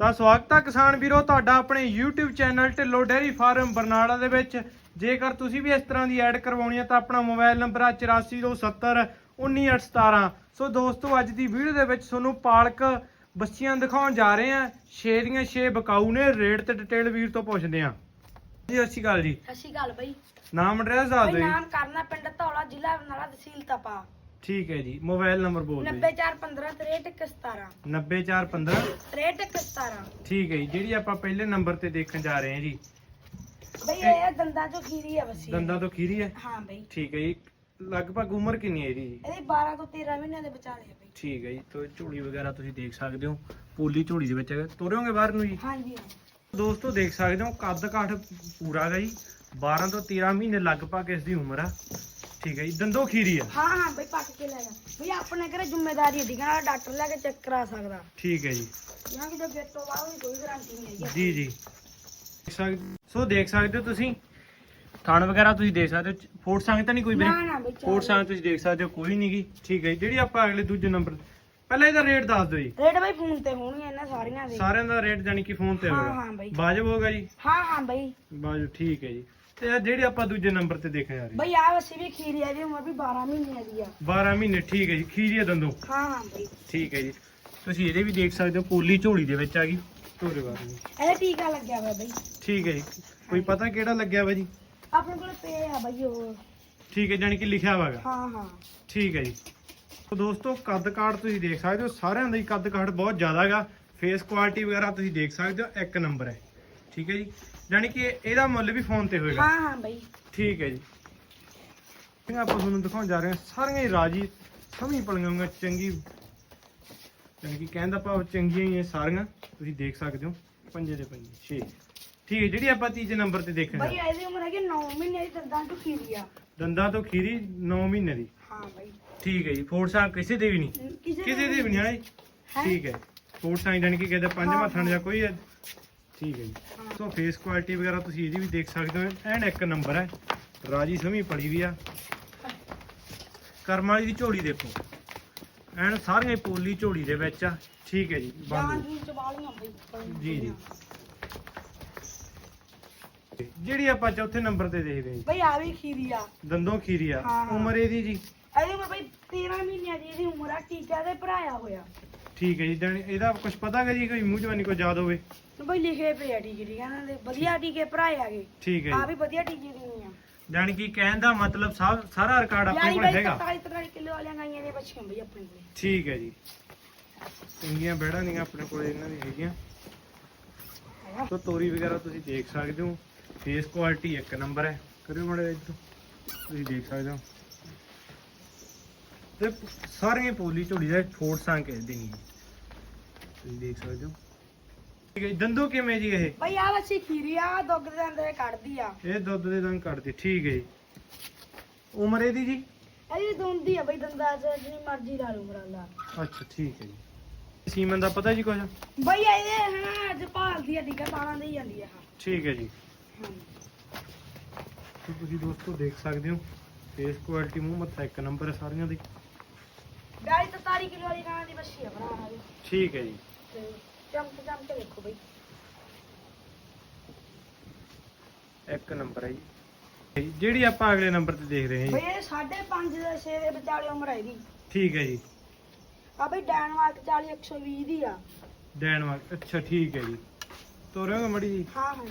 ਤਾਂ ਸਵਾਗਤ ਹੈ ਕਿਸਾਨ ਵੀਰੋ ਤੁਹਾਡਾ ਆਪਣੇ YouTube channel Dhillon dairy farm Barnala ਦੇ ਵਿੱਚ। ਜੇਕਰ ਤੁਸੀਂ ਵੀ ਇਸ ਤਰ੍ਹਾਂ ਦੀ ਐਡ ਕਰਵਾਉਣੀ ਹੈ ਤਾਂ ਆਪਣਾ ਮੋਬਾਈਲ ਨੰਬਰ ਆ 8470 19817 ਸੋ ਦੋਸਤੋ ਅੱਜ ਦੀ ਵੀਡੀਓ ਦੇ ਵਿੱਚ ਤੁਹਾਨੂੰ ਪਾਲਕ ਬੱਚੀਆਂ ਦਿਖਾਉਣ ਜਾ ਰਹੇ ਹਾਂ ਛੇ ਦੀਆਂ ਛੇ ਬਕਾਊ ਨੇ ਰੇਟ ਤੇ ਡਿਟੇਲ ਵੀਰ ਤੋਂ ਪੁੱਛਦੇ ਹਾਂ ਜੀ ਸਤਿ ਸ਼੍ਰੀ ਅਕਾਲ ਜੀ। ਸਤਿ ਸ਼੍ਰੀ ਅਕਾਲ ਬਈ। ਨਾਮ ਐਡਰੈਸ ਦੱਸ ਦਿਓ ਨਾਮ ਕਰਨਾ ਪਿੰਡ ਧੌਲਾ ਜ਼ਿਲ੍ਹਾ ਬਰਨਾਲਾ ਤਹਿਸੀਲ ਤਪਾ। ਠੀਕ ਹੈ ਜੀ ਮੋਬਾਈਲ ਨੰਬਰ ਬੋਲ ਦਿਓ 90415 6317 90415 6317 ਠੀਕ ਹੈ ਜੀ ਜਿਹੜੀ ਆਪਾਂ ਪਹਿਲੇ ਨੰਬਰ ਤੇ ਦੇਖਣ ਜਾ ਰਹੇ ਹਾਂ ਜੀ। ਬਈ ਇਹ ਦੰਦਾਂ ਚੋਂ ਖੀਰੀ ਹੈ ਵਸੀ। ਦੰਦਾਂ ਤੋਂ ਖੀਰੀ ਹੈ? ਹਾਂ ਬਈ। ਠੀਕ ਹੈ ਜੀ ਲਗਭਗ ਉਮਰ ਕਿੰਨੀ ਹੈ ਇਹਦੀ? ਜੀ ਇਹਦੀ 12 ਤੋਂ 13 ਮਹੀਨਿਆਂ ਦੇ ਵਿਚਾਲੇ ਹੈ ਬਈ। ਠੀਕ ਹੈ ਜੀ ਤੋ ਝੋਲੀ ਵਗੈਰਾ ਤੁਸੀਂ ਦੇਖ ਸਕਦੇ ਹੋ ਪੋਲੀ ਝੋਲੀ ਦੇ ਵਿੱਚ ਤੋਰਿਓਗੇ ਬਾਹਰ ਨੂੰ ਜੀ? ਹਾਂਜੀ ਦੋਸਤੋ ਦੇਖ ਸਕਦੇ ਹੋ ਕੱਦ ਕਾਠ ਪੂਰਾ ਹੈਗਾ ਜੀ। 12 ਤੋਂ 13 ਮਹੀਨੇ ਲਗਭਗ ਇਸ ਦੀ ਉਮਰ ਆ। ਠੀਕ ਹੈ ਜੀ ਦੰਦੋ ਖੀਰੀ ਆ। ਹਾਂ ਹਾਂ ਬਈ ਪੱਟ ਕੇ ਲੈ ਜਾ। ਬਈ ਆਪਣੇ ਘਰੇ ਜ਼ਿੰਮੇਵਾਰੀ ਹੈ ਠੀਕਾ ਡਾਕਟਰ ਲੈ ਕੇ ਚੈੱਕ ਕਰਾ ਸਕਦਾ। ਠੀਕ ਹੈ ਜੀ। ਜਾਂ ਕਿ ਜੋ ਗੇਟ ਤੋਂ ਬਾਹਰ ਵੀ ਕੋਈ ਗਾਰੰਟੀ ਨਹੀਂ ਹੈਗੀ। ਜੀ ਜੀ। ਦੇਖ ਸਕਦੇ- ਸੋ ਦੇਖ ਸਕਦੇ ਹੋ ਤੁਸੀਂ ਥਣ ਵਗੈਰਾ ਤੁਸੀਂ ਦੇਖ ਸਕਦੇ ਹੋ ਫੋਟ ਸੰਗ ਤਾਂ ਨਹੀਂ ਕੋਈ ਵੀਰੇ? ਨਾ ਬਈ ਚਾਰ ਫੋਟ ਸੰਗ ਤੁਸੀਂ ਦੇਖ ਸਕਦੇ ਹੋ ਕੋਈ ਨਹੀਂ ਗੀ। ਠੀਕ ਹੈ ਜੀ ਜਿਹੜੀ ਆਪਾਂ ਅਗਲੇ ਦੂਜੇ ਨੰਬਰ ਪਹਿਲਾਂ ਇਹਦਾ ਰੇਟ ਦੱਸ ਦਿਓ ਜੀ। ਰੇਟ ਬਈ ਫੋਨ ਤੇ ਹੋਣਗੇ ਇਹਨਾਂ ਸਾਰੀਆਂ ਦੇ। ਸਾਰਿਆਂ ਦਾ ਰੇਟ ਜਾਨੀ ਕਿ ਫੋਨ ਤੇ ਹਾਂ, ਹੋਵੇਗਾ ਹਾਂ ਬਾਈ। ਵਾਜਬ ਹੋਗਾ ਜੀ? ਹਾਂ ਹਾਂ ਬਈ। ਬਾਜੂ ਠੀਕ ਹੈ ਜੀ। ਤੇ ਇਹ ਜਿਹੜੇ ਆਪਾਂ ਦੂਜੇ ਨੰਬਰ ਤੇ ਦੇਖਣ ਜਾ ਰਹੇ ਬਈ ਆ ਵਸੀ ਵੀ ਖੀਰੀ ਦੀ ਉਮਰ ਵੀ 12 ਮਹੀਨਿਆਂ ਦੀ ਆ। 12 ਮਹੀਨੇ ਠੀਕ ਹੈ ਜੀ ਖੀਰੀਆ ਦੰਦੋ। ਹਾਂ ਹਾਂ ਬਈ। ਠੀਕ ਹੈ ਜੀ। ਤੁਸੀਂ ਇਹਦੇ ਵੀ ਦੇਖ ਸਕਦੇ ਹੋ ਪੋਲੀ ਝੋਲੀ ਦੇ ਵਿੱਚ ਆ ਗਈ। ਧੋਰੇ ਬਾਰੇ ਇਹਦੇ ਟੀਕਾ ਲੱਗਿਆ ਹੋਇਆ ਬਈ। ਠੀਕ ਹੈ ਜੀ। ਕੋਈ ਪਤਾ ਕਿਹੜਾ ਲੱਗਿਆ ਵਾ ਜੀ? ਆਪਣੇ ਕੋਲ ਪੇ ਆ ਬਈ ਉਹ। ਠੀਕ ਹੈ ਜਾਨੀ ਕਿ ਲਿਖਿਆ ਹੋਗਾ ਹਾਂ ਹਾਂ। ਠੀਕ ਹੈ ਜੀ। ਤੋ ਦੋਸਤੋ ਕੱਦ ਕਾਠ ਤੁਸੀਂ ਦੇਖ ਸਕਦੇ ਹੋ ਸਾਰਿਆਂ ਦਾ ਹੀ ਕੱਦ ਕਾਠ ਬਹੁਤ ਜ਼ਿਆਦਾ ਹੈਗਾ ਫੇਸ ਕੁਆਲਿਟੀ ਵਗੈਰਾ ਤੁਸੀਂ ਦੇਖ ਸਕਦੇ ਹੋ ਇੱਕ ਨੰਬਰ ਹੈ। ਠੀਕ ਹੈ ਜੀ? ਜਾਨੀ ਕਿ ਇਹਦਾ ਮੁੱਲ ਵੀ ਫੋਨ ਤੇ ਹੋਏਗਾ। ਹਾਂ ਹਾਂ ਬਈ। ਠੀਕ ਹੈ ਜੀ। ਇਹ ਆਪਾਂ ਤੁਹਾਨੂੰ ਦਿਖਾਉਣ ਜਾ ਰਹੇ ਹਾਂ। ਸਾਰੀਆਂ ਹੀ ਰਾਜੀ ਸਮੀ ਪਲੀਆਂ ਹੋਈਆਂ ਚੰਗੀ ਜਾਣੀ ਕਿ ਕਹਿੰਦਾ ਭਾਵ ਚੰਗੀਆਂ ਹੀ ਇਹ ਸਾਰੀਆਂ। ਤੁਸੀਂ ਦੇਖ ਸਕਦੇ ਹੋ ਪੰਜੇ ਦੇ ਪੰਜੇ ਛੇ। ਠੀਕ ਹੈ ਜਿਹੜੀ ਆਪਾਂ ਤੀਜੇ ਨੰਬਰ ਤੇ ਦੇਖਣ ਬਈ ਇਹਦੀ ਉਮਰ ਹੈਗੀ 9 ਮਹੀਨੇ ਦੀ ਦੰਦਾਂ ਤੋਂ ਖੀਰੀ ਆ। ਦੰਦਾਂ ਤੋਂ ਖੀਰੀ 9 ਮਹੀਨੇ ਦੀ। ਹਾਂ ਬਈ। ਠੀਕ ਹੈ ਜੀ ਫੋਰ ਸਾਂ ਕਿਸੇ ਦੇ ਵੀ ਨਹੀਂ। ਕਿਸੇ ਦੇ ਵੀ ਨਹੀਂ ਆਈ ਹੈਂ? ਠੀਕ ਹੈ। ਫੋਰ ਸਾਂ ਕਿ ਕਹਿੰਦਾ ਪੰਜਵਾਂ ਹਾਂ, ਥਣ ਜਾਂ ਕੋਈ ਹੈ ਠੀਕ ਹੈ ਜੀ। ਸੋ ਫੇਸ ਕੁਆਲਿਟੀ ਵਗੈਰਾ ਤੁਸੀਂ ਇਹਦੀ ਵੀ ਦੇਖ ਸਕਦੇ ਹੋ। ਐਨ ਇੱਕ ਨੰਬਰ ਹੈ। ਰਾਜੀ ਸਮੀ ਪੜੀ ਵੀ ਆ। ਕਰਮ ਵਾਲੀ ਦੀ ਝੋਲੀ ਦੇਖੋ। ਐਨ ਸਾਰੀਆਂ ਹੀ ਪੋਲੀ ਝੋਲੀ ਦੇ ਵਿੱਚ ਆ। ਠੀਕ ਹੈ ਜੀ ਬੰਦ ਜੀ, ਜੀ। ਜਿਹੜੀ ਆਪਾਂ ਚੌਥੇ ਨੰਬਰ ਤੇ ਦੇਖਦੇ ਹਾਂ ਬਈ ਆ ਵੀ ਖੀਰੀ ਆ। ਦੰਦੋਂ ਖੀਰੀ ਆ। ਉਮਰ ਇਹਦੀ ਜੀ। ਇਹਦੀ ਉਮਰ ਬਈ 13 ਮਹੀਨਿਆਂ ਦੀ ਇਹਦੀ ਉਮਰ ਆ। ਟੀਕਾ ਤੇ ਭਰਾਇਆ ਹੋਇਆ। ਠੀਕ ਹੈ ਜੀ ਜਾਣੀ ਇਹਦਾ ਕੁਝ ਪਤਾ ਹੈ ਜੀ ਕੋਈ ਮੂੰਹ ਜਵਾਨੀ ਕੋਈ ਯਾਦ ਹੋਵੇ? ਤੇ ਬਈ ਲਿਖੇ ਪਏ ਆ ਟੀਕੇ ਠੀਕ ਇਹਨਾਂ ਦੇ ਵਧੀਆ ਟੀਕੇ ਭਰਾਏ ਆਗੇ ਠੀਕ ਹੈ ਆ ਵੀ ਵਧੀਆ ਟੀਕੇ ਦੇਣੀ ਆ। ਜਾਣੀ ਕਿ ਕਹਿਣ ਦਾ ਮਤਲਬ ਸਭ ਸਾਰਾ ਰਿਕਾਰਡ ਆਪਣੇ ਯਾਨੀ ਕੋਲ ਬਈ ਹੈਗਾ। 43 43 ਕਿਲੋ ਵਾਲੀਆਂ ਗਾਈਆਂ ਦੀਆਂ ਬੱਚੀਆਂ ਬਈ ਆਪਣੇ ਕੋਲ। ਠੀਕ ਹੈ ਜੀ। ਚੰਗੀਆਂ ਬੈੜਾਂ ਨਹੀਂ ਆਪਣੇ ਕੋਲ ਇਹਨਾਂ ਦੀ ਹੈਗੀਆਂ। ਹੈਗਾ ਸੋ ਤੋਰੀ ਵਗੈਰਾ ਤੁਸੀਂ ਦੇਖ ਸਕਦੇ ਹੋ। ਫੇਸ ਕੁਆਲਿਟੀ ਇੱਕ ਨੰਬਰ ਹੈ। ਕਰਿਓ ਮੜੇ ਇੱਧਰ। ਤੁਸੀਂ ਦੇਖ ਸਕਦੇ ਹੋ। ਤੇ ਸਾਰੀਆਂ ਪੋਲੀ ਝੋਲੀ ਦਾ ਫੋਟ ਸਾਂ ਕਹਿੰਦੇ ਨਹੀਂ ਤੁਸੀਂ ਦੇਖ ਸਕਦੇ ਹੋ। ਠੀਕ ਹੈ ਜੀ, ਦੰਦੋ ਕਿਵੇਂ ਜੀ ਇਹ? ਬਈ ਆ ਬੱਚੀ ਖੀਰੀ ਆ ਦੁੱਧ ਦੇ ਅੰਦਰ ਕੱਢਦੀ ਆ। ਇਹ ਦੁੱਧ ਦੇ ਦੰਦ ਕੱਢਦੇ ਠੀਕ ਹੈ ਜੀ। ਉਮਰ ਇਹਦੀ ਜੀ? ਇਹਦੀ ਦੁੰਦੀ ਆ ਬਈ ਦੰਦਾਂ ਚ ਜਿੰਨੀ ਮਰਜ਼ੀ ਲਾ ਲਓ ਮਰਾਲਾ। ਅੱਛਾ ਠੀਕ ਹੈ ਜੀ। ਸੀਮਨ ਦਾ ਪਤਾ ਜੀ ਕੁਝ ਬਈ ਇਹਦੇ ਹਨਾ ਅੱਜ ਭਾਲਦੀ ਆ ਟੀਕਾ ਤਾਲਾਂ ਦੇ ਹੀ ਜਾਂਦੀ ਆ। ਠੀਕ ਹੈ ਜੀ। ਹਾਂ ਸੋ ਤੁਸੀਂ ਦੋਸਤੋ ਦੇਖ ਸਕਦੇ ਹੋ ਫੇਸ ਕੁਆਲਿਟੀ ਮੂੰਹ ਮੱਥਾ ਇੱਕ ਨੰਬਰ ਹੈ ਸਾਰੀਆਂ ਦੀ। 42 43 ਕਿਲੋ ਵਾਲੀ ਗਾਂ ਦੀ ਬੱਚੀ ਆ ਬਣਾ ਰਹੀ ਠੀਕ ਹੈ ਜੀ। ਤੇ ਚਮਕ ਚਮਕ ਦੇਖੋ ਬਈ। ਇੱਕ ਨੰਬਰ ਹੈ ਜੀ। ਜਿਹੜੀ ਆਪਾਂ ਅਗਲੇ ਨੰਬਰ ਤੇ ਦੇਖ ਰਹੇ ਹਾਂ ਬਈ ਜੀ ਇਹ 5.5 ਦੇ 6 ਦੇ ਵਿਚਾਲੇ ਉਮਰ ਹੈ ਇਹਦੀ। ਠੀਕ ਹੈ ਜੀ। ਆ ਬਈ ਡੈਨਮਾਰਕ 40 120 ਦੀ ਆ। ਡੈਨਮਾਰਕ ਅੱਛਾ ਠੀਕ ਹੈ ਜੀ। ਤੋਰਿਓ ਮੜੀ ਜੀ। ਹਾਂ ਹਾਂ।